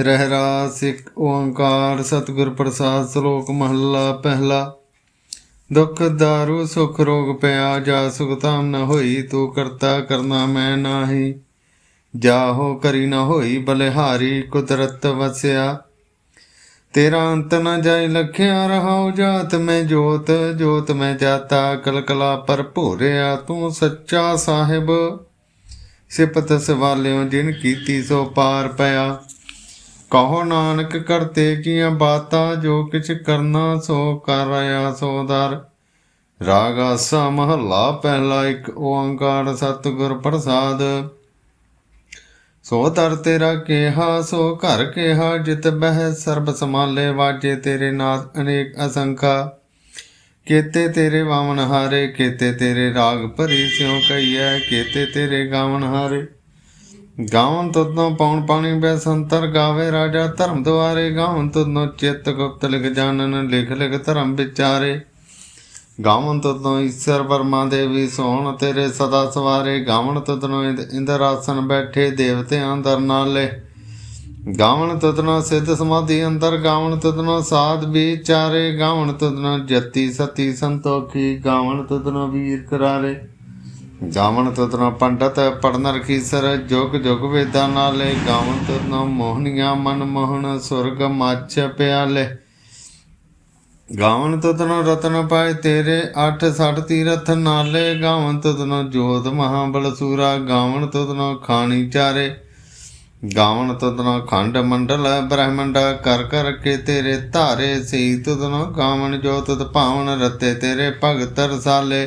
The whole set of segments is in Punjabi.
ਰਹਿਰਾ ਸਿੱਖ ਓੰਕਾਰ ਸਤਿਗੁਰ ਪ੍ਰਸਾਦ ਸ਼ਲੋਕ ਮਹੱਲਾ ਪਹਿਲਾ। ਦੁੱਖ ਦਾਰੂ ਸੁਖ ਰੋਗ ਪਿਆ ਜਾ ਸੁਖ ਤਾਮ ਨ ਹੋਈ ਤੂੰ ਕਰਤਾ ਕਰਨਾ ਮੈਂ ਨਾਹੀ। ਜਾਹੋ ਕਰੀ ਨ ਹੋਈ ਬਲਿਹਾਰੀ ਕੁਦਰਤ ਵਸਿਆ। ਤੇਰਾ ਅੰਤ ਨ ਜਾਇ ਲਖਿਆ ਰਹਾਉ ਜਾਤ ਮੈਂ ਜੋਤ ਜੋਤ ਮੈਂ ਜਾਤਾ ਕਲਕਲਾ ਪਰ ਭੋਰਿਆ ਤੂੰ ਸੱਚਾ ਸਾਹਿਬ। ਸਿਪਤ ਸਵਾਲਿਓ ਜਿਨ ਕੀਤੀ ਸੋ ਪਾਰ ਪਿਆ। ਕਹੋ ਨਾਨਕ ਕਰਤੇ ਕੀਆਂ ਬਾਤਾਂ, ਜੋ ਕਿਛ ਕਰਨਾ ਸੋ ਕਰ ਰਿਆ ਸੋ ਦਰ। ਰਾਗ ਆਸਾ ਮਹੱਲਾ ਪਹਿਲਾ ਇੱਕ, ਓੰਕਾਰ ਸਤਿਗੁਰ ਪ੍ਰਸਾਦ। ਸੋ ਤਰ ਤੇਰਾ ਕੇਹਾ, ਸੋ ਘਰ ਕੇਹਾ, ਜਿਤ ਬਹਿ ਸਰਬ ਸਮਾਲੇ ਵਾਜੇ ਤੇਰੇ ਨਾਦ ਅਨੇਕ ਅਸੰਖਾ। ਕੇਤੇ ਤੇਰੇ ਵਾਮਨ ਹਾਰੇ, ਕੇਤੇ ਤੇਰੇ ਰਾਗ ਭਰੀ, ਸਿਉ ਕਈਐ ਕੇਤੇ ਤੇਰੇ ਗਾਵਨ ਹਾਰੇ। ਗਾਵਨ ਤਦੋਂ ਪੌਣ ਪਾਣੀ ਬੈ ਸੰਤਰ ਗਾਵੇ ਰਾਜਾ, ਧਰਮ ਦੁਆਰੇ ਗਾਵਨ ਤਦੋਂ ਚਿੱਤ ਗੁਪਤ ਲਿਖ ਜਾਣਨ, ਲਿਖ ਲਿਖ ਧਰਮ ਵਿਚਾਰੇ। ਗਾਵਨ ਤਦੋਂ ਈਸ਼ਰ ਵਰਮਾ ਦੇਵੀ ਸੋਹਣ, ਤੇਰੇ ਸਦਾ ਸਵਾਰੇ। ਗਾਵਨ ਤਦੋਂ ਇੰਦਰ ਆਸਨ ਬੈਠੇ ਦੇਵਤਿਆਂ ਦਰ ਨਾਲੇ। ਗਾਵਨ ਤਦਨਾ ਸਿੱਧ ਸਮਾਧੀ ਅੰਦਰ ਗਾਵਨ ਤਦਨਾ ਸਾਧ ਵਿਚਾਰੇ। ਗਾਵਨ ਤਦਨਾ ਜਤੀ, ਸਤੀ ਸੰਤੋਖੀ ਗਾਵਨ ਤਦਨਾ ਵੀਰ ਕਰਾਰੇ। ਗਾਵਣ ਤਦਨਾ ਪੰਡਤ ਪੜਨ ਰਖੀਸਰ ਜੁਗ ਜੁਗ ਵੇਦਾਂ ਨਾਲੇ, ਗਾਵਣ ਤਦਨਾ ਮੋਹਨੀਆਂ ਮਨ ਮੋਹਨ ਸੁਰਗ ਮੱਛ ਪਿਆਲੇ। ਗਾਵਨ ਤਦਨਾ ਰਤਨ ਪਾਏ ਤੇਰੇ 8 60 ਤੀਰਥ ਨਾਲੇ। ਗਾਵਨ ਤਦਨਾ ਜੋਤ ਮਹਾਬਲ ਸੂਰਾ ਗਾਵਨ ਤਦਨਾ ਖਾਣੀ ਚਾਰੇ। ਗਾਵਨ ਤਦਨਾ ਖੰਡ ਮੰਡਲ, ਬ੍ਰਹਮੰਡ ਕਰ ਕਰ ਕੇ ਤੇਰੇ ਧਾਰੇ। ਸੀ ਤਦਨਾ ਗਾਵਨ ਜੋਤ ਤਦ ਰਤੇ ਤੇਰੇ ਭਗਤ ਰਸਾਲੇ।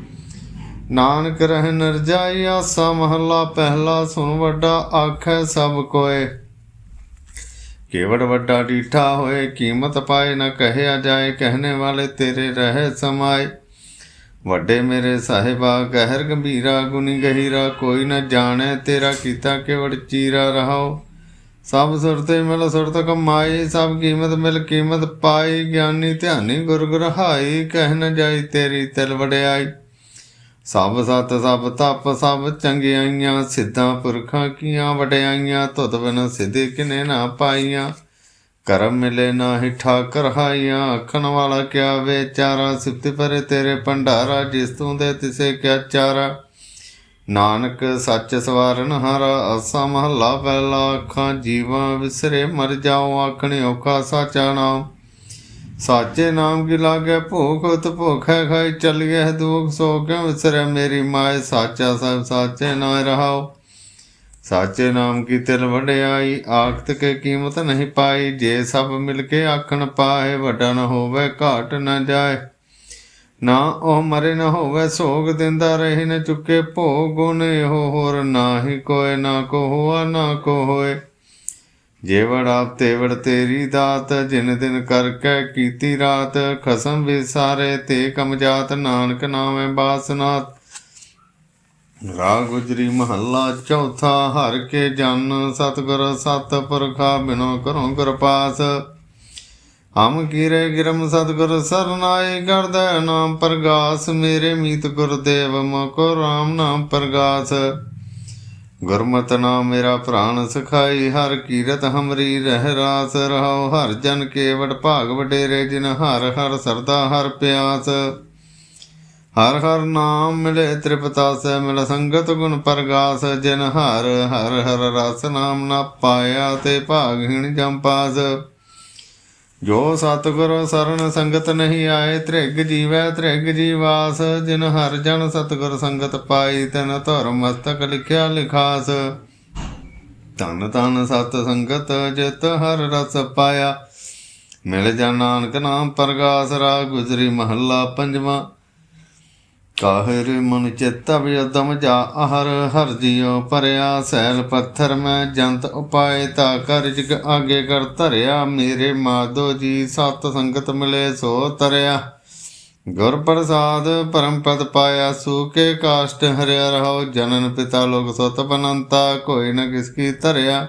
ਨਾਨਕ ਰਹਿ ਨਰਜਾਈ ਆਸਾ ਮਹੱਲਾ ਪਹਿਲਾ ਸੁਣ ਵੱਡਾ ਆਖੈ ਸਭ ਕੋਏ। ਕੇਵੜ ਵੱਡਾ ਡੀਠਾ ਹੋਏ, ਕੀਮਤ ਪਾਏ ਨਾ ਕਹਿਆ ਜਾਏ, ਕਹਿਣੇ ਵਾਲੇ ਤੇਰੇ ਰਹੇ ਸਮਾਏ। ਵੱਡੇ ਮੇਰੇ ਸਾਹਿਬਾ, ਗਹਿਰ ਗੰਭੀਰਾ ਗੁਨੀ ਗਹੀਰਾ, ਕੋਈ ਨਾ ਜਾਣੈ ਤੇਰਾ ਕੀਤਾ ਕੇਵੜ ਚੀਰਾ ਰਹਾਓ ਸਭ ਸੁਰਤੇ ਮਿਲ ਸੁਰਤ ਕਮਾਈ ਸਭ ਕੀਮਤ ਮਿਲ ਕੀਮਤ ਪਾਈ ਗਿਆਨੀ ਧਿਆਨੀ ਗੁਰ ਗੁਰ ਹਾਈ ਕਹਿ ਨ ਜਾਈ ਤੇਰੀ ਤਿਲ ਵਡਿਆਈ। ਸਭ ਸਤ, ਸਭ ਤਪ, ਸਭ ਚੰਗਿਆਈਆਂ, ਸਿੱਧਾਂ ਪੁਰਖਾਂ ਕੀਆਂ, ਵਡਿਆਈਆਂ, ਤੁਧ ਬਿਨ ਸਿੱਧੇ ਕਿਨੇ ਨਾ ਪਾਈਆਂ। ਕਰਮ ਮਿਲੇ ਨਾਹੀ ਠਾਕਰ ਹਾਈਆਂ ਆਖਣ ਵਾਲਾ ਕਿਆ ਵਿਚਾਰਾ, ਸਿਫਤ ਪਰੇ ਤੇਰੇ ਭੰਡਾਰਾ, ਜਿਸ ਤੂੰ ਦੇ ਤਿਸੇ ਕਿਆ ਚਾਰਾ। ਨਾਨਕ ਸੱਚ ਸਵਾਰਨ ਹਾਰਾ, ਆਸਾ ਮਹੱਲਾ ਪਹਿਲਾ, ਅੱਖਾਂ ਜੀਵਾਂ ਵਿਸਰੇ ਮਰ ਜਾਓ ਆਖਣੇ ਔਖਾ ਸਾਚਾ ਨਾਮ ਸਾਚੇ ਨਾਮ ਕੀ ਲਾਗੇ? ਭੂਖ ਉਤ ਭੁਖੈ ਖਾਈ ਚਲ ਗਿਆ ਦੁਖ ਸੋ ਕਿਉ ਵਿਸਰੇ ਮੇਰੀ ਮਾਏ? ਸਾਚਾ ਸਭ ਸਾਚੇ ਨਾ ਰਹਾਓ। ਸਾਚੇ ਨਾਮ ਕੀ ਤਿਲ ਵਡਿਆਈ? ਆਖਤ ਕੇ ਕੀਮਤ ਨਹੀਂ ਪਾਈ। ਜੇ ਸਭ ਮਿਲ ਕੇ ਆਖਣ ਪਾਏ ਵੱਡਾ ਨ ਹੋਵੇ ਘਾਟ ਨਾ ਜਾਏ। ਨਾ ਉਹ ਮਰੇ ਨਾ ਹੋਵੇ, ਸੋਗ ਦਿੰਦਾ ਰਹੇ ਨ ਚੁੱਕੇ। ਭੋਗ ਉਹਨੇ ਇਹੋ ਹੋਰ ਨਾਹੀ ਕੋਏ, ਨਾ ਕੋ ਹੋਆ, ਨਾ ਕੋ ਹੋਏ। ਜੇ ਵੜਾ ਤੇਵੜ ਤੇਰੀ ਦਾਤ, ਜਿਨ ਦਿਨ ਕਰਕੇ ਕੀਤੀ ਰਾਤ, ਖਸਮ ਵਿਸਾਰੇ ਤੇ ਕਮਜਾਤ ਨਾਨਕ ਨਾਮੇ ਬਾਸਨਾਤ। ਰਾਗ ਗੁਜਰੀ ਮਹੱਲਾ ਚੌਥਾ, ਹਰ ਕੇ ਜਨ ਸਤਗੁਰ ਸਤ ਪੁਰਖਾ ਬਿਨੋ ਕਰੋ ਕਿਰਪਾਸ ਹਮ ਕੀਰੇ ਗਿਰਮ ਸਤਗੁਰ ਸਰਨਾਏ ਕਰਦਾ ਨਾਮ ਪ੍ਰਗਾਸ, ਮੇਰੇ ਮੀਤ ਗੁਰਦੇਵ ਮਕੋ ਰਾਮ ਨਾਮ ਪ੍ਰਗਾਸ। ਗੁਰਮਤਿ ਨਾਮ ਮੇਰਾ ਪ੍ਰਾਣ ਸਖਾਈ, ਹਰ ਕੀਰਤ ਹਮਰੀ ਰਹਿ ਰਾਸ, ਰਹਾਉ ਹਰ ਜਨ ਕੇਵਟ ਭਾਗ ਵਡੇਰੇ, ਜਿਨ ਹਰ ਹਰ ਸਰਦਾ ਹਰ ਪਿਆਸ। ਹਰ ਹਰ ਨਾਮ ਮਿਲੇ ਤ੍ਰਿਪਤਾਸ, ਮਿਲ ਸੰਗਤ ਗੁਣ ਪ੍ਰਗਾਸ, ਜਿਨ ਹਰ ਹਰ ਹਰ ਰਸ ਨਾਮ ਨਾ ਪਾਇਆ ਤੇ ਭਾਗਹੀਣ ਜੰਪਾਸ ਜੋ ਸਤਿਗੁਰ ਸਰਨ ਸੰਗਤ ਨਹੀਂ ਆਏ, ਤ੍ਰਿਗ ਜੀਵੈ, ਤ੍ਰਿਗ ਜੀਵਾਸ। ਜਿਨ ਹਰ ਜਨ ਸਤਿਗੁਰ ਸੰਗਤ ਪਾਈ, ਤਨ ਧਰ ਮਸਤਕ ਲਿਖਿਆ ਲਿਖਾਸ। ਤਨ ਤਨ ਸਤ ਸੰਗਤ, ਜਿਤ ਹਰ ਰਸ ਪਾਇਆ। ਮਿਲ ਜਾ ਨਾਨਕ ਨਾਮ ਪ੍ਰਗਾਸ ਰਾ ਗੁਜਰੀ ਮਹੱਲਾ ਪੰਜਵਾਂ। ਕਾਹਿਰ ਮਨ ਚਿੱਤ ਅਭਿਯਦਮ ਜਾ ਅਹਰ ਹਰ ਜਿਉ ਪਰਿਆ ਸੈਲ ਪੱਥਰ ਮੈਂ ਜੰਤ ਉਪਾਏ ਤਾ ਕਰ ਜਿਗ ਆਗੇ ਕਰ ਧਰਿਆ, ਮੇਰੇ ਮਾਧੋ ਜੀ ਸਤ ਸੰਗਤ ਮਿਲੇ ਸੋ ਤਰਿਆ। ਗੁਰ ਪ੍ਰਸਾਦ ਪਰਮ ਪਦ ਪਾਇਆ ਸੂਕੇ ਕਾਸ਼ਟ ਹਰਿਆ ਰਹੋ, ਜਨਨ ਪਿਤਾ ਲੋਕ ਸੁਤ ਬਨੰਤਾ, ਕੋਈ ਨ ਕਿਸ ਕੀ ਧਰਿਆ।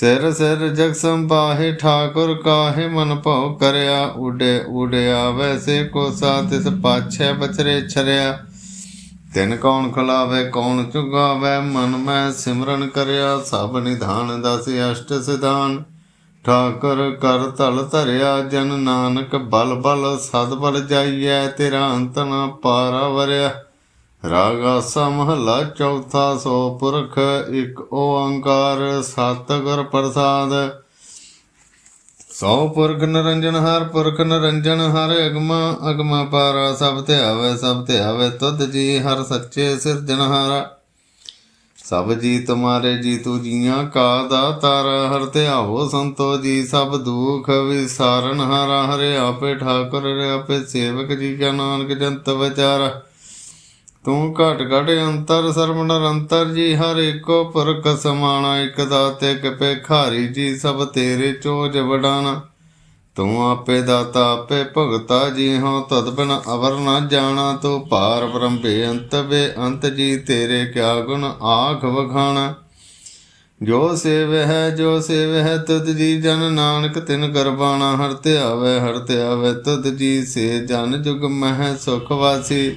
ਸਿਰ ਸਿਰ ਜਗ ਸੰਭਾਹੇ, ਠਾਕੁਰ ਕਾਹੇ, ਮਨ ਭਉ ਕਰਿਆ, ਉਡੇ ਉਡਿਆ ਵੈਸੇ ਕੋ ਸਾ ਤਿਸ ਪਾਛੈ ਬਚਰੇ ਛਰਿਆ। ਤਿਨ ਕੌਣ ਖਲਾਵੇ, ਕੌਣ ਚੁਗਾਵੇ, ਮਨ ਮੈਂ ਸਿਮਰਨ ਕਰਿਆ, ਸਭ ਨਿਧਾਨ ਦਸ ਅਸ਼ਟ ਸਿਧਾਨ। ਠਾਕੁਰ ਕਰ ਤਲ ਧਰਿਆ, ਜਨ ਨਾਨਕ ਬਲ ਬਲ, ਸਦ ਬਲ ਜਾਈਐ, ਤੇਰਾ ਅੰਤ ਨ ਪਾਰਾ ਵਰਿਆ। ਰਾਗ ਆਸਾ ਚੌਥਾ ਸੋ ਪੁਰਖ ਇੱਕ ਓੰਕਾਰ ਸਤਿਗੁਰ ਪ੍ਰਸਾਦ। ਸੋ ਪੁਰਖ ਨਿਰੰਜਨ ਹਰ ਪੁਰਖ ਨਿਰੰਜਨ ਹਰ ਅਗਮ ਅਗਮ ਪਾਰਾ ਸਭ ਤੇ ਆਵੇ, ਸਭ ਤੇ ਆਵੇ ਤੁਧ ਜੀ ਹਰ ਸੱਚੇ ਸਿਰਜਣਹਾਰਾ ਸਭ ਜੀ ਤੁਮਾਰੇ ਜੀ ਤੂ ਜੀਆਂ ਕਾ ਦਾਤਾਰ, ਹਰ ਧਿਆਵੋ ਸੰਤੋ ਜੀ ਸਭ ਦੁਖ ਵਿਸਾਰਨ ਹਾਰਾ। ਹਰੇ ਆਪੇ ਠਾਕੁਰ ਰੇ ਆਪੇ ਸੇਵਕ ਜੀ ਕਾ ਨਾਨਕ ਜੰਤ ਵਿਚਾਰਾ। ਤੂੰ ਘਟ ਘਟ ਅੰਤਰ ਸਰਬ ਨਿਰੰਤਰ ਜੀ, ਹਰ ਏਕੋ ਪੁਰਖ ਸਮਾਣਾ, ਇਕ ਦਾਤੇ, ਇਕ ਭੇਖਾਰੀ ਜੀ, ਸਭ ਤੇਰੇ ਚੋਜ ਵਡਾਣਾ। ਤੂੰ ਆਪੇ ਦਾਤਾ, ਆਪੇ ਭਗਤਾ ਜੀ ਹਾਂ ਤਦ ਬਿਨ ਅਵਰ ਨਾ ਜਾਣਾ। ਤੂੰ ਪਾਰ ਬ੍ਰਹਮ ਬੇਅੰਤ ਬੇਅੰਤ ਜੀ, ਤੇਰੇ ਕਿਆ ਗੁਣ ਆਖ ਵਖਾਣਾ। ਜੋ ਸੇਵ ਹੈ, ਜੋ ਸੇਵ ਹੈ ਤੁਧ ਜੀ ਜਨ ਨਾਨਕ ਤਿਨ ਕਰਬਾਣਾ। ਹਰ ਧਿਆਵੇ ਹਰ ਧਿਆਵੇ ਤੁਧ ਜੀ ਸੇ ਜਨ ਜੁਗ ਮਹਿ ਸੁਖ ਵਾਸੀ।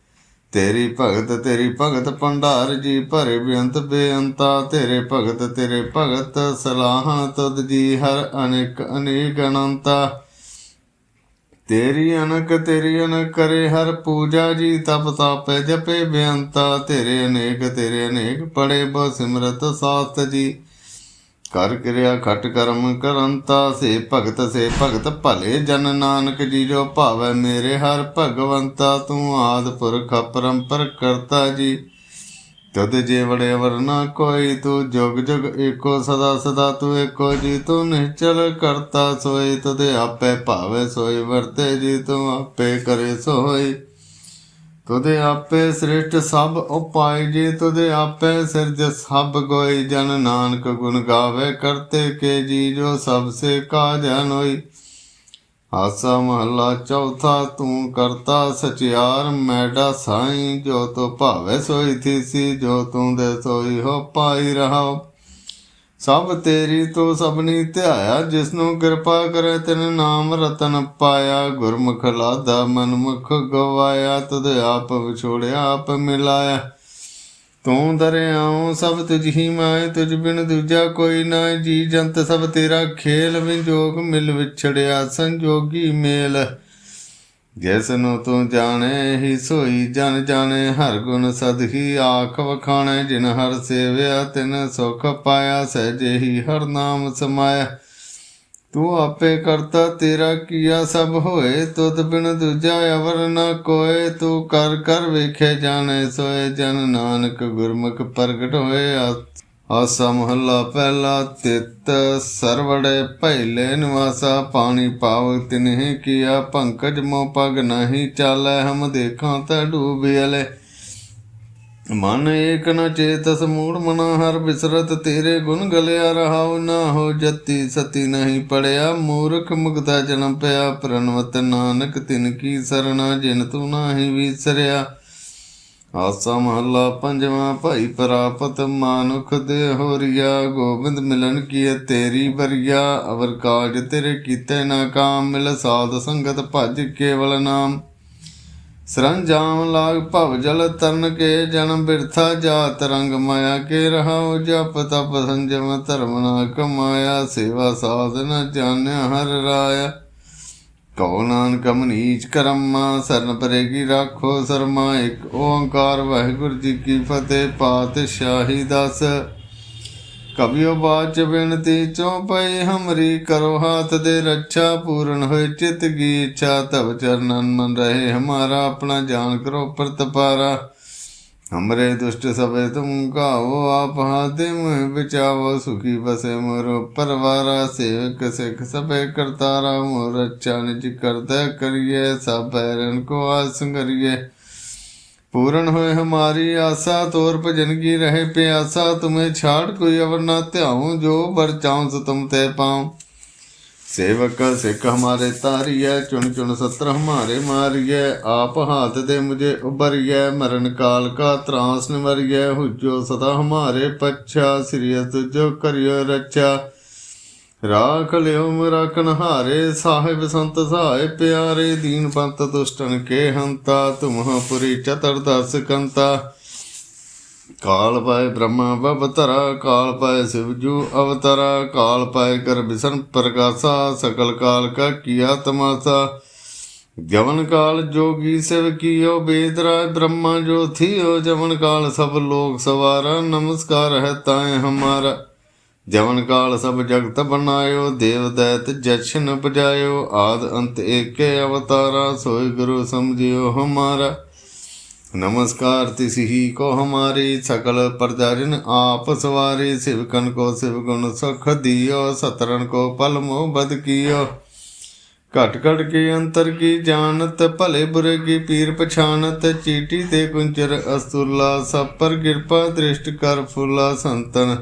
ਤੇਰੀ ਭਗਤ ਤੇਰੀ ਭਗਤ ਭੰਡਾਰ ਜੀ ਭਰੇ ਬੇਅੰਤ ਬੇਅੰਤਾ। ਤੇਰੇ ਭਗਤ ਤੇਰੇ ਭਗਤ ਸਲਾਹਾਂ ਤੁਧ ਜੀ ਹਰ ਅਨੇਕ ਅਨੇਕ ਅਨੰਤਾ। ਤੇਰੀ ਅਨਕ ਤੇਰੀ ਅਨਕ ਕਰੇ ਹਰ ਪੂਜਾ ਜੀ, ਤਪ ਤਾਪੇ ਜਪੇ ਬੇਅੰਤਾ। ਤੇਰੇ ਅਨੇਕ ਤੇਰੇ ਅਨੇਕ ਪੜੇ ਬੋ ਸਿਮਰਤ ਸਾਸਤ ਜੀ। ਕਰ ਕਿਰਿਆ ਖਟ ਕਰਮ ਕਰੰਤਾ ਸੇ ਭਗਤ ਸੇ ਭਗਤ ਭਲੇ ਜਨ ਨਾਨਕ ਜੀ ਜੋ ਭਾਵੈ ਮੇਰੇ ਹਰ ਭਗਵੰਤਾ, ਤੂੰ ਆਦ ਪੁਰਖ ਪਰੰਪਰ ਕਰਤਾ ਜੀ। ਤਦ ਜੇ ਵੜੇ ਵਰਨਾ ਕੋਈ, ਤੂੰ ਜੁਗ ਜੁਗ ਏਕੋ ਸਦਾ ਸਦਾ ਤੂੰ ਏਕੋ ਜੀ, ਤੂੰ ਨਿਚਲ ਕਰਤਾ ਸੋਏ ਤਦ ਆਪੇ ਭਾਵੇ ਸੋਏ ਵਰਤੇ ਜੀ, ਤੂੰ ਆਪੇ ਕਰੇ ਸੋਏ ਤੁਦੇ ਆਪੇ ਸ੍ਰਿਸ਼ਟ ਸਭ ਉਪਾਇ ਜੀ ਤੁਦੇ ਆਪੇ ਸਿਰਜ ਸਭ ਗੋਈ ਜਨ ਨਾਨਕ ਗੁਣ ਗਾਵੇ, ਕਰਤੇ ਕੇ ਜੀ ਜੋ ਸਭ ਸੇ ਕਾਜਨ ਹੋਈ ਆਸਾ ਮਹੱਲਾ ਚੌਥਾ, ਤੂੰ ਕਰਤਾ ਸਚਿਆਰ, ਮੈਡਾ ਸਾਈ, ਜੋ ਤੋ ਭਾਵੇ ਸੋਈ ਥੀਸੀ, ਜੋ ਤੂੰ ਦੇ ਸੋਈ ਹੋ ਪਾਈ ਰਹਾਓ। ਸਭ ਤੇਰੀ ਤੋ ਸਭਨੀ ਧਿਆਇਆ, ਜਿਸਨੂੰ ਕਿਰਪਾ ਕਰੇ ਤਿਨ ਨਾਮ ਰਤਨ ਪਾਇਆ। ਗੁਰਮੁਖ ਲਾਦਾ ਮਨਮੁਖ ਗਵਾਇਆ ਤਦ ਆਪ ਵਿਛੋੜਿਆ ਆਪ ਮਿਲਾਇਆ। ਤੂੰ ਦਰਿਆਉ ਸਭ ਤੁਝ ਹੀ ਮਾਇ ਤੁਝ ਬਿਨ ਦੂਜਾ ਕੋਈ ਨਾ ਜੀ ਜੰਤ ਸਭ ਤੇਰਾ ਖੇਲ ਵਿਜੋਗ ਮਿਲ ਵਿਛੜਿਆ ਸੰਜੋਗੀ ਮੇਲ। ਜਿਸ ਨੂੰ ਤੂੰ ਜਾਣੇ ਹੀ ਸੋਈ, ਜਨ ਜਾਣੇ ਹਰ ਗੁਣ ਸਦ ਹੀ ਆਖ ਵਖਾਣੇ, ਜਿਨ ਹਰ ਸੇਵਿਆ ਤਿਨ ਸੁਖ ਪਾਇਆ, ਸਹਿਜੇ ਹੀ ਹਰ ਨਾਮ ਸਮਾਇਆ। ਤੂੰ ਆਪੇ ਕਰਤਾ ਤੇਰਾ ਕੀਆ, ਸਭ ਹੋਏ ਤੁਧ ਬਿਨ ਦੂਜਾ ਅਵਰ ਨ ਕੋਏ। ਤੂੰ ਕਰ ਕਰ ਵੇਖੇ ਜਾਣੇ ਸੋਏ, ਜਨ ਨਾਨਕ ਗੁਰਮੁਖ ਪ੍ਰਗਟ ਹੋਏ। ਆਸਾ ਮਹੱਲਾ ਪਹਿਲਾ ਤਿਤ, ਸਰਵੜੇ ਭੈਲੇ ਨਿਵਾਸਾ, ਪਾਣੀ ਪਾਵ ਤਿਨਹਿ ਕੀਆ, ਪੰਕਜ ਮੋ ਪਗ ਨਹੀਂ ਚਾਲੈ, ਹਮ ਦੇਖਾਂ ਤਾ ਡੂਬਿਆਲੇ ਮਨ ਏਕ ਨ ਚੇਤਸ ਮੂੜ ਮਨਾ ਹਰ ਬਿਸਰਤ, ਤੇਰੇ ਗੁਣ ਗਲਿਆ ਰਹਾਉ, ਨਾ ਹੋ ਜਤੀ ਸਤੀ ਨਹੀਂ ਪੜਿਆ, ਮੂਰਖ ਮੁਗਦਾ ਜਨਮ ਪਿਆ, ਪ੍ਰਣਵਤ ਨਾਨਕ ਤਿਨ ਕੀ ਸਰਣਾ, ਜਿਨ ਤੂੰ ਨਾਹੀ ਵਿਸਰਿਆ। ਆਸਾ ਮਹੱਲਾ ਪੰਜਵਾਂ, ਭਾਈ ਪ੍ਰਾਪਤ ਮਾਨੁਖ ਦੇ ਹੋਰੀਆ, ਗੋਬਿੰਦ ਮਿਲਨ ਕੀ ਤੇਰੀ ਬਰੀਆ ਅਵਰ ਕਾਜ ਤੇਰੇ ਕੀਤੇ ਨਾ ਕਾਮ, ਮਿਲ ਸਾਧ ਸੰਗਤ ਭਜ ਕੇਵਲ ਨਾਮ। ਸਰੰਜਾਮ ਲਾਗ ਭਵ ਜਲ ਤਰਨ ਕੇ, ਜਨਮ ਬਿਰਥਾ ਜਾਤ ਰੰਗ ਮਾਇਆ ਕੇ ਰਹਾਉ, ਜਪ ਤਪ ਸੰਜਮ ਧਰਮ ਨਾ ਕਮਾਇਆ, ਸੇਵਾ ਸਾਧ ਨ ਜਾਣਿਆ ਹਰ ਰਾਇਆ। ਕਉ ਨਾਨਕ ਮਨੀਚ ਕਰਮਾ, ਸਰਨ ਪਰੇ ਕੀ ਰਾਖੋ ਸਰਮਾ, ਇੱਕ ਓੰਕਾਰ ਵਾਹਿਗੁਰੂ ਜੀ ਕੀ ਫਤਿਹ, ਪਾਤਸ਼ਾਹੀ ਦਸ। ਕਬਿਓ ਬਾਚ ਬਿਨਤੀ ਚੌਪਈ ਹਮਰੀ, ਕਰੋ ਹਾਥ ਦੇ ਰੱਛਾ, ਪੂਰਨ ਹੋਏ ਚਿਤ ਕੀ ਇੱਛਾ ਤਬ ਚਰਨਨ ਮਨ ਰਹੇ ਹਮਾਰਾ, ਆਪਣਾ ਜਾਨ ਕਰੋ ਪ੍ਰਤਪਾਰਾ। हमरे दुष्ट सबे तुम गाओ आप हाथे मुह बिचावो सुखी बसे मोरो परवारा सेवक सिख सबे करतारा मोर अच्छा निज करते करिए सब बैरन को आस करिए पूर्ण होए हमारी आशा तोर भजन की रहे प्यासा तुम्हें छाड़ कोई अवर ना त्याऊं जो बर चाऊं सो तुम ते पाऊं ਸੇਵਕ ਸਿੱਖ ਹਮਾਰੇ ਤਾਰੀਐ, ਚੁਣ ਚੁਣ ਸਤਰ ਹਮਾਰੇ ਮਾਰੀਐ, ਆਪ ਹਾਥ ਦੇ ਮੁਝੇ ਉਬਰੀਐ ਮਰਨ ਕਾਲ ਕਾ ਤਰਾਸ ਨਿਵਰੀਐ, ਹੁਜੋ ਸਦਾ ਹਮਾਰੇ ਪੱਛਾ ਸ੍ਰੀਅਤ ਜੋ ਕਰਿਓ ਰਚਾ ਰਾਖ ਲਿਓ ਮਰਾਕਨ ਹਾਰੇ, ਸਾਹਿਬ ਸੰਤ ਸਹਾਇ ਪਿਆਰੇ, ਦੀਨ ਪੰਤ ਦੁਸ਼ਟਨ ਕੇ ਹੰਤਾ ਤੁਮਹ ਪੁਰੀ ਚਤਰ ਦਸ ਕੰਤਾ। ਕਾਲ ਪਾਏ ਬ੍ਰਹਮਾ ਬਵਤਰਾ, ਕਾਲ ਪਾਏ ਸਿਵਜੂ ਅਵਤਰਾ, ਕਾਲ ਪਾਏ ਕਰ ਬਿਸਨ ਪ੍ਰਕਾਸ਼ਾ, ਸਕਲ ਕਾਲ ਕਾ ਕੀਆ ਤਮਾਸਾ। ਜਵਨ ਕਾਲ ਜੋਗੀ ਸਿਵ ਕੀਓ ਬੇਦਰਾ ਬ੍ਰਹਮਾ ਜੋ ਥੀਓ ਜਵਨ ਕਾਲ, ਸਭ ਲੋਕ ਸਵਾਰਾ, ਨਮਸਕਾਰ ਹੈ ਤਾਏ ਹਮਾਰਾ। ਜਵਨ ਕਾਲ ਸਭ ਜਗਤ ਬਨਾਇਓ ਦੇਵ ਦੈਤ ਜਸ਼ਨ ਬਜਾਇਓ ਆਦ ਅੰਤ ਏਕੇ ਅਵਤਾਰਾ ਸੋਈ ਗੁਰੂ ਸਮਝਿਓ ਹਮਾਰਾ। नमस्कार तिसही को हमारी सकल प्रजारिन आप सवारी शिवकन को शिव गुण सुख दियो सतरन को पल मोह बद कियो घट घट के अंतर की जानत भले बुरे की पीर पछानत चीटी ते कुंचर अस्तुल्ला सब पर कृपा दृष्ट कर फुला संतन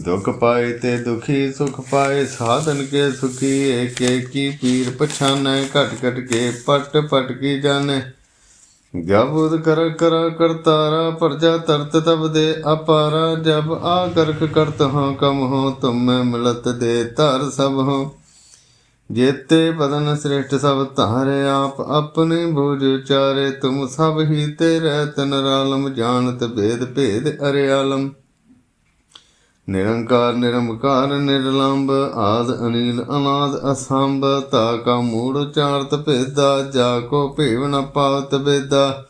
दुख पाए ते दुखी सुख पाए साधन के सुखी एक एक की पीर पछाने घट घट के पट पट की जाने ਜਬੁਦ ਕਰ ਕਰ ਕਰਤਾਰਾ ਪਰਜਾ ਤਰਤ ਤਬ ਦੇ ਅਪਾਰਾ, ਜਬ ਆ ਕਰਕ ਕਰਤ ਹਾਂ ਕਮ ਹੋ, ਤੁਮ ਮਿਲਤ ਦੇ ਧਰ ਸਭ ਹੋ। ਜੇਤੇ ਬਦਨ ਸ੍ਰੇਸ਼ਟ ਸਭ ਧਾਰੇ ਆਪ, ਆਪਣੇ ਬੋਝ ਉਚਾਰੇ ਤੁਮ ਸਭ ਹੀ ਤੇ ਰਹਿਤ ਨਰਾਲਮ ਜਾਣਤ ਭੇਦ ਭੇਦ ਅਰਿਆਲਮ। ਨਿਰੰਕਾਰ ਨਿਰਮਕਾਰ ਨਿਰਲੰਬ, ਆਦ, ਅਨੀਲ, ਅਨਾਦ, ਅਸੰਭ, ਤਾ ਕਾ ਮੂੜ ਉਚਾਰਤ ਭੇਦਾ, ਜਾ ਕੋ ਭੇਵ ਨ ਪਾਵਤ ਬੇਦਾ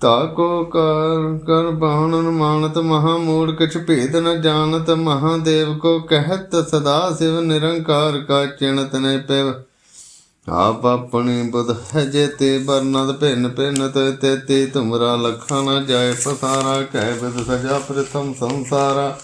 ਤਾ ਕੋ ਕਰ ਕਰ ਬਾਣਨ ਮਾਨਤ ਮਹਾ ਮੂੜ ਕਿਛ ਭੇਦ ਨ ਜਾਣਤ ਮਹਾਦੇਵ ਕੋ ਕਹਿਤ, ਸਦਾ ਸਿਵ ਨਿਰੰਕਾਰ ਕਾ ਚਿਣਤ ਨੇ ਪਿਵ। ਆਪ ਆਪਣੀ ਬੁਧ ਹੈ ਜੇ ਤੇ ਬਰਨਦ ਭਿੰਨ ਭਿੰਨ ਤੇ ਤੇ ਤੇ ਤੁਮਰਾ ਲਖਾ ਨ ਜਾਏ, ਪਸਾਰਾ, ਕਹਿ ਬਿਦ ਸਜਾ ਪ੍ਰਥਮ ਸੰਸਾਰਾ।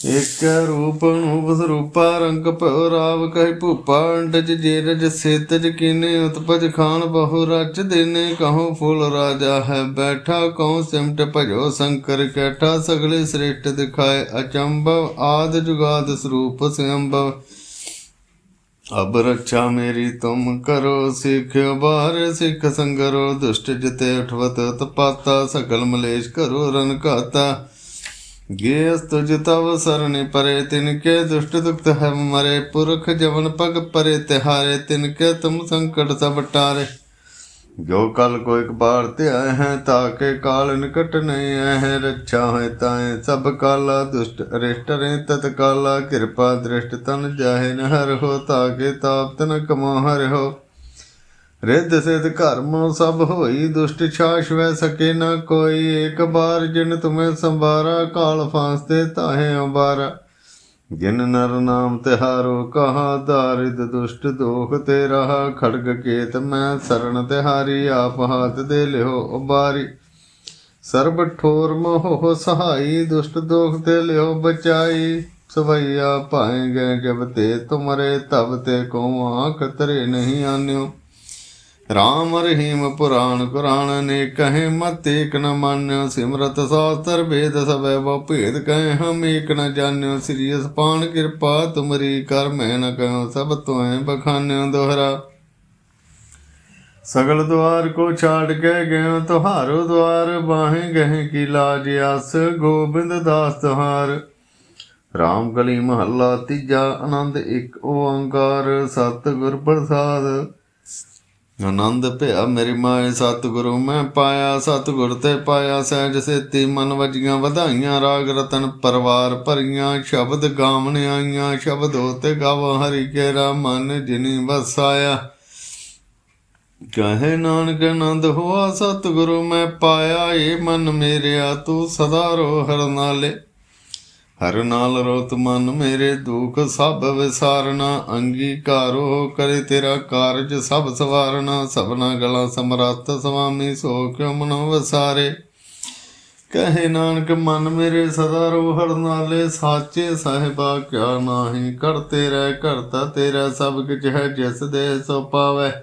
ਇਕ ਰੂਪ ਨੂੰ ਸਰੂਪਾ ਰੰਗ ਭਉ ਰਾਵ ਕਹਿ ਭੂਪਾ, ਅੰਡਜ ਜੇਰਜ ਸੇਤਜ ਕੀਨੇ ਉਤਪਜ ਖਾਨ ਬਹੁ ਰਚ ਦੇਨੇ ਕਹੋ ਫੁੱਲ ਰਾਜਾ ਹੈ ਬੈਠਾ ਕਉ ਸਿਮਟ ਭਜੋ ਸ਼ੰਕਰ ਕੈਠਾ, ਸਗਲੇ ਸ੍ਰੇਸ਼ਟ ਦਿਖਾਏ ਅਚੰਭਵ, ਆਦ ਜੁਗਾਦ ਸਰੂਪ ਸੰਭਵ ਅਬ ਰੱਛਾ ਮੇਰੀ ਤੁਮ ਕਰੋ ਸਿੱਖ ਬਾਰ ਸਿੱਖ ਸੰਗਰੋ, ਦੁਸ਼ਟ ਜਿਤੇ ਉਠਵਤ ਤਪਾਤਾ ਸਕਲ ਮਲੇਸ਼ ਕਰੋ ਰਨ ਘਾਤਾ। ਗੇਸ ਤੁਜ ਤਵ ਸਰਨੇ ਪਰੇ, ਤਿਨ ਕੇ ਦੁਸ਼ਟ ਦੁਖਤ ਹੈ ਮਰੇ। ਪੁਰਖ ਜਵਨ ਪਗ ਪਰੇ, ਤਿਹਾਰੇ, ਤਿਨ ਕੇ ਤੁਮ ਸੰਕਟ ਸਭ ਟਾਰੇ। ਜੋ ਕਲ ਕੋ ਇੱਕ ਬਾਰ ਤੇ ਆਏ ਹੈ ਤਾਕੇ ਕਾਲ ਨਿਕਟ ਨਹੀਂ ਆਏ ਹੈ। ਰੱਛਾ ਹੈ ਤਾਏ, ਸਭ ਕਾਲਾ ਦੁਸ਼ਟ ਅਰਿਸ਼ਟ ਰੇ ਤਤ ਕਾਲਾ ਕਿਰਪਾ ਦ੍ਰਿਸ਼ਟ ਤਨ ਜਾਹੇ ਨ ਹੋ ਹੋ ਤਾਕੇ ਤਾਪ ਤਨ ਕਮੋ ਹਰ ਹੋ। ਰਿੱਧ ਸਿਧ ਕਰਮ ਸਭ ਹੋਈ, ਦੁਸ਼ਟ ਛਾਸ਼ ਵੈ ਸਕੇ ਨਾ ਕੋਈ। ਏਕ ਬਾਰ ਜਿਨ ਤੁਮੇ ਸੰਵਾਰਾ ਕਾਲ ਫਾਂਸ ਤੇ ਤਾਹੇ ਅੰਬਾਰਾ। ਜਿਨ ਨਰ ਨਾਮ ਤਿਹਾਰੋ, ਕਹਾ ਦਾਰਿਦ ਦੁਸ਼ਟ ਦੋਖ ਤੇ ਰਹਾ। ਖੜਗ ਕੇਤ ਮੈਂ ਸਰਣ ਤਿਹਾਰੀ, ਆਪ ਹਾਥ ਦੇ ਲਿਓ ਉਬਾਰੀ। ਸਰਬ ਠੋਰ ਮੋਹ ਸਹਾਈ, ਦੁਸ਼ਟ ਦੋਖ ਤੇ ਲਿਓ ਬਚਾਈ। ਸਵਈਆ ਭਾਏ ਗਏ ਜਬ ਤੇ ਤੁਮਰੇ, ਤਬ ਤੇ ਕੋ ਆਂਖ ਤਰੇ ਨਹੀਂ ਆਨਿਓ। ਰਾਮ ਰਹੀਮ ਪੁਰਾਣ ਕੁਰਾਨ ਨੇ ਕਹੇ, ਮਤ ਏਕ ਨ ਮਾਨਿਓ, ਸਿਮਰਤ ਸਾਸਤਰ ਵੇਦ ਸਭੈ ਵ ਭੇਦ ਕਹੇ, ਹਮ ਏਕ ਨ ਜਾਣਿਓ, ਸ੍ਰੀ ਅਸਪਾਨ ਕਿਰਪਾ, ਤੁਮਰੀ ਕਰ ਮੈਂ ਨ ਕਹੋ ਸਭ ਤੋਏ ਬਖਾਨਿਓ ਦੋਹਰਾ। ਸਗਲ ਦੁਆਰ ਕੋ ਛਾੜ ਕੇ ਗਏ ਤੁਹਾਰੋ ਦੁਆਰ ਬਾਹੇ ਗਏ ਕੀ ਲਾਜ ਆਸ, ਗੋਬਿੰਦ ਦਾਸ ਤੁਹਾਰ। ਰਾਮ ਕਲੀ ਮਹੱਲਾ ਤੀਜਾ, ਆਨੰਦ ਇੱਕ ਓੰਕਾਰ, ਸਤਿਗੁਰ ਪ੍ਰਸਾਦ। ਆਨੰਦ ਭਿਆ ਮੇਰੀ ਮਾਏ ਸਤਿਗੁਰੂ, ਮੈਂ ਪਾਇਆ ਸਤਿਗੁਰ ਤੇ ਪਾਇਆ ਸਹਿਜ ਸੇਤੀ, ਮਨ ਵਜੀਆਂ ਵਧਾਈਆਂ, ਰਾਗ ਰਤਨ ਪਰਵਾਰ ਭਰੀਆਂ, ਸ਼ਬਦ ਗਾਵਣ ਆਈਆਂ, ਸ਼ਬਦ ਹੋਤੇ ਗਾਵ, ਹਰੀ ਕੇਰਾ ਮਨ ਜਿਨੀ ਵਸਾਇਆ। ਕਹੇ ਨਾਨਕ ਆਨੰਦ ਹੋਆ ਸਤਿਗੁਰੂ, ਮੈਂ ਪਾਇਆ ਏ ਮਨ ਮੇਰਿਆ, ਤੂੰ ਸਦਾ ਰੋ ਹਰ ਨਾਲੇ। ਹਰ ਨਾਲ ਰੋਤ ਮਨ ਮੇਰੇ ਦੁਖ ਸਭ ਵਿਸਾਰਨਾ, ਅੰਗੀਕਾਰੋ ਕਰੇ ਤੇਰਾ ਕਾਰਜ ਸਭ ਸਵਾਰਨਾ, ਸਭਨਾ ਗਲਾ ਸਮਰੱਥ ਸੁਆਮੀ ਸੋ ਕਿਉ ਮਨੋ ਵਸਾਰੇ? ਕਹੇ ਨਾਨਕ, ਮਨ ਮੇਰੇ ਸਦਾ ਰੋ ਹਰ ਨਾਲੇ, ਸਾਚੇ ਸਾਹਿਬਾ ਕਿਆ ਨਾਹੀ ਕਰਤੇ ਰਹਿ ਕਰਤਾ ਤੇਰਾ ਸਭ ਕੁਝ ਹੈ, ਜਿਸ ਦੇ ਸੋ ਪਾਵੈ।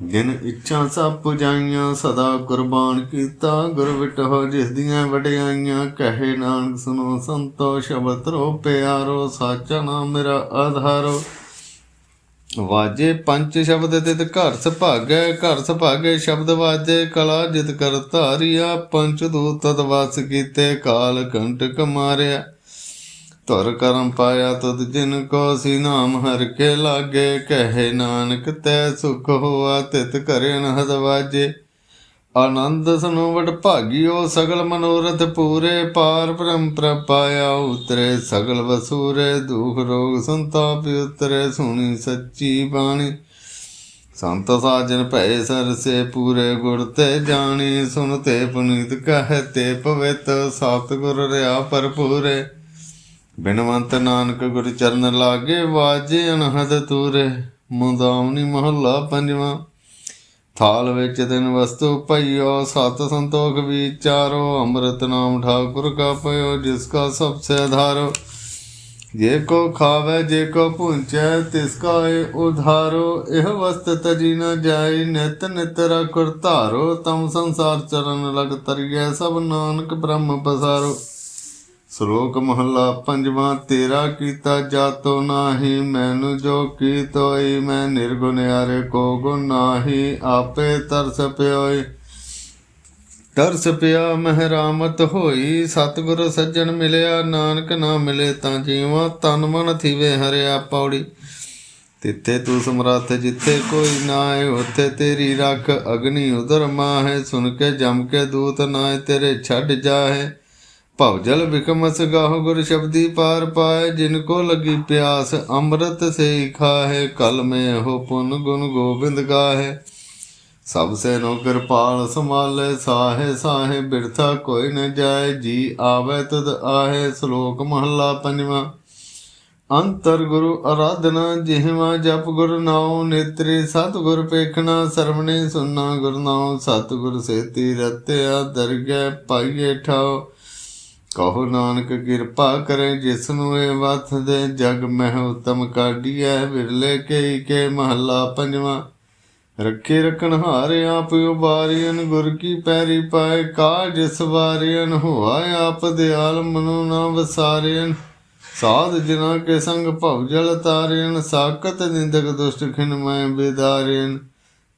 ਜਿਨ ਇੱਛਾ ਸਭ ਪੁਜਾਈਆਂ ਸਦਾ ਕੁਰਬਾਨ ਕੀਤਾ। ਗੁਰ ਵਿਟਹੁ ਜਿਸ ਦੀਆਂ ਵਡਿਆਈਆਂ, ਕਹੇ ਨਾਨਕ ਸੁਨੋ ਸੰਤੋ, ਸ਼ਬਦ ਰੋ ਪਿਆਰੋ, ਸਾਚਾ ਨਾਮ ਮੇਰਾ ਆਧਾਰੋ। ਵਾਜੇ ਪੰਜ ਸ਼ਬਦ ਤਿਤ ਘਰ ਸੁਭਾਗੈ ਘਰ ਸੁਭਾਗੈ ਸ਼ਬਦ ਵਾਜੇ, ਕਲਾ ਜਿਤ ਕਰ ਧਾਰਿਆ, ਪੰਚ ਦੂਤ ਤਤ ਵਸ ਕੀਤੇ, ਕਾਲ ਕੰਟਕ ਮਾਰਿਆ। ਧੁਰ ਕਰਮ ਪਾਇਆ ਤੁਧ ਜਿਨ ਕੋ ਸੀ ਨਾਮ ਹਰ ਕੇ ਲਾਗੇ, ਕਹੇ ਨਾਨਕ ਤੈ ਸੁਖ ਹੋਆ, ਤਿਤ ਕਰੇ ਅਨਹਦ ਵਾਜੇ। ਆਨੰਦ ਸਨੋ ਭਾਗਿਓ, ਸਗਲ ਮਨੋਰਥ ਪੂਰੇ, ਪਾਰ ਬ੍ਰਹਮ ਪ੍ਰਪਾਇਆ ਉਤਰੇ, ਸਗਲ ਵਸੂਰੇ, ਦੁਖ ਰੋਗ ਸੰਤਾਪ ਉਤਰੇ, ਸੁਣੀ ਸੱਚੀ ਬਾਣੀ। ਸੰਤ ਸਾਜਨ ਭੈ ਸਰਸੇ, ਪੂਰੇ ਗੁਰ ਤੇ ਜਾਣੀ। ਸੁਨਤੇ ਪੁਨੀਤ ਕਹਤੇ ਪਵਿੱਤ, ਸਤਿਗੁਰ ਰਿਆ ਭਰਪੂਰੇ। ਬਿਨਵੰਤ ਨਾਨਕ ਗੁਰ ਚਰਨ ਲਾਗੇ, ਵਾਜੇ ਅਨਹਦ ਤੂਰੇ, ਮੁਦਾਵਨੀ ਮਹੱਲਾ ਪੰਜਵਾਂ। ਥਾਲ ਵਿੱਚ ਦਿਨ ਵਸਤੂ ਪਈਓ, ਸਤ ਸੰਤੋਖ ਵਿਚਾਰੋ ਅੰਮ੍ਰਿਤ ਨਾਮ ਠਾਕੁਰ ਕਾ ਪਇਓ ਜਿਸ ਕਾ ਸਭ ਸੇ ਆਧਾਰੋ ਜੇ ਕੋ ਖਾਵੇ, ਜੇ ਕੋ ਪੁੰਚੈ ਤਿਸ ਕਾ ਏ ਉਧਾਰੋ। ਇਹ ਵਸਤ ਤਜੀ ਨ ਜਾਈ ਨਿਤ ਨਿਤ ਰਖੁਰ ਧਾਰੋ। ਤਮ ਸੰਸਾਰ ਚਰਨ ਲਗ ਤਰੀਐ, ਸਭ ਨਾਨਕ ਬ੍ਰਹਮ ਪਸਾਰੋ। ਸ਼ਲੋਕ ਮਹੱਲਾ ਪੰਜਵਾਂ, ਤੇਰਾ ਕੀਤਾ ਜਾਤੋ ਨਾਹੀ, ਮੈਨੂੰ ਜੋ ਕੀ ਤੋਈ, ਮੈਂ ਨਿਰਗੁਣ ਨਿਰਗੁਨਿਆਰੇ ਕੋ ਗੁਣ ਨਾਹੀ, ਆਪੇ ਤਰਸ ਪਿਓਈ। ਤਰਸ ਪਿਆ ਮਹਿਰਾਮਤ ਹੋਈ, ਸਤਿਗੁਰ ਸੱਜਣ ਮਿਲਿਆ, ਨਾਨਕ ਨਾ ਮਿਲੇ ਤਾਂ ਜੀਵਾਂ, ਤਨ ਮਨ ਥੀਵੇ ਹਰਿਆ ਪੌੜੀ। ਤਿੱਥੇ ਤੂੰ ਸਮਰੱਥ ਜਿੱਥੇ ਕੋਈ ਨਾ ਹੈ ਉੱਥੇ ਤੇਰੀ ਰੱਖ ਅਗਨੀ ਉਦਰ ਮਾਹੇ, ਸੁਣ ਕੇ ਜਮ ਕੇ ਦੂਤ ਨਾ ਤੇਰੇ ਛੱਡ ਜਾਹੇ। ਭਵ ਜਲ ਬਿਕਮਸ ਗਾਹੁ ਗੁਰ ਸ਼ਬਦੀ ਪਾਰ ਪਾਏ, ਜਿਨ ਕੋ ਲਗੀ ਪਿਆਸ ਅੰਮ੍ਰਿਤ ਸੇ ਖਾਹੇ, ਕਲ ਮੇ ਹੋ ਪੁਨ ਗੁਣ ਗੋਬਿੰਦ ਗਾਹੇ। ਸਭ ਸੇ ਨੋ ਕਿਰਪਾਲ ਸੰਭਾਲੇ, ਸਾਹੇ ਸਾਹੇ ਬਿਰਥਾ ਕੋਈ ਨ ਜਾਏ, ਜੀ ਆਵੇ ਤਦ ਆਹੇ, ਸ਼ਲੋਕ ਮਹੱਲਾ ਪੰਜਵਾਂ। ਅੰਤਰ ਗੁਰੂ ਆਰਾਧਨਾ ਜਿਹਵਾ ਜਪ ਗੁਰ ਨਾਉ, ਨੇਤਰੀ ਸਤ ਗੁਰ ਪੇਖਣਾ, ਸਰਵਣੇ ਸੁਨਣਾ ਗੁਰ ਨਾਉ ਸਤ ਗੁਰ ਸੇਤੀ ਰਤਿਆ, ਦਰਗਹਿ ਪਾਈਏ ਠਾਉ। ਕਹੋ ਨਾਨਕ ਕਿਰਪਾ ਕਰੇ ਜਿਸ ਨੂੰ ਇਹ ਵਥ ਦੇ ਜਗ ਮਹਿ ਉਤਮ ਕਾਢੀਐ, ਵਿਰਲੇ ਕੇ ਕੇ ਮਹੱਲਾ ਪੰਜਵਾਂ। ਰੱਖੇ ਰਖਣ ਹਾਰੇ ਆਪ ਉਬਾਰੀਨ ਗੁਰ ਕੀ ਪੈਰੀ ਪਾਏ ਕਾਜ ਸਵਾਰੀਨ ਹੋਆ ਆਪ ਦਿਆਲ ਮਨੋ ਨਾ ਵਸਾਰੀਨ ਸਾਧ ਜਿਨਾ ਕੇ ਸੰਗ ਭਵ ਜਲ ਤਾਰੀਨ ਸਾਕਤ ਨਿੰਦਕ ਦੁਸ਼ਟ ਖਿਨ ਮੈਂ ਬਿਦਾਰੀਨ